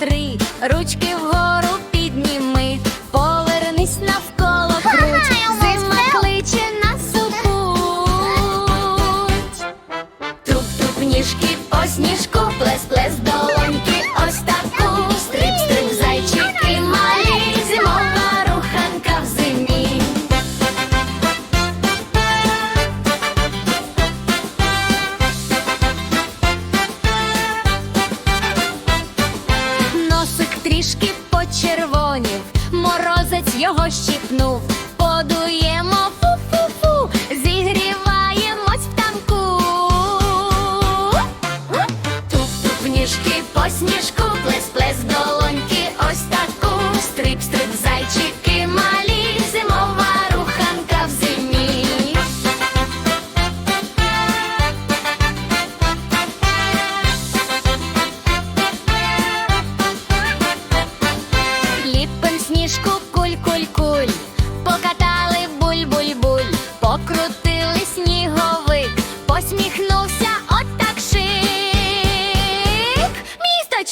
три, ручки вгору підніми, повернись навколо круч, зима кличе нас у путь. Туп-туп ніжки по його щіпнув. Подуємо фу-фу-фу, зігріваємось в танку. Туп-туп ніжки по сніжку, плес-плес долоньки, ось таку. Стрип-стрип зайчики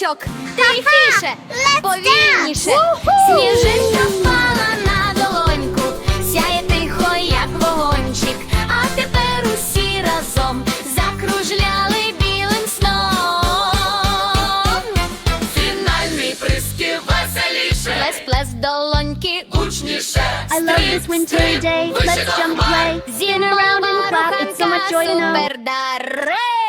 Місточок, тихіше, повільніше, сніжинка впала на долоньку, сяє тихо, як вогончик, а тепер усі разом закружляли білим сном. Фінальний приспів веселіше, Плес-плес долоньки, гучніше. I love this wintry day. Let's jump play. Zin around and clap, it's so much joy to know. Супер даре!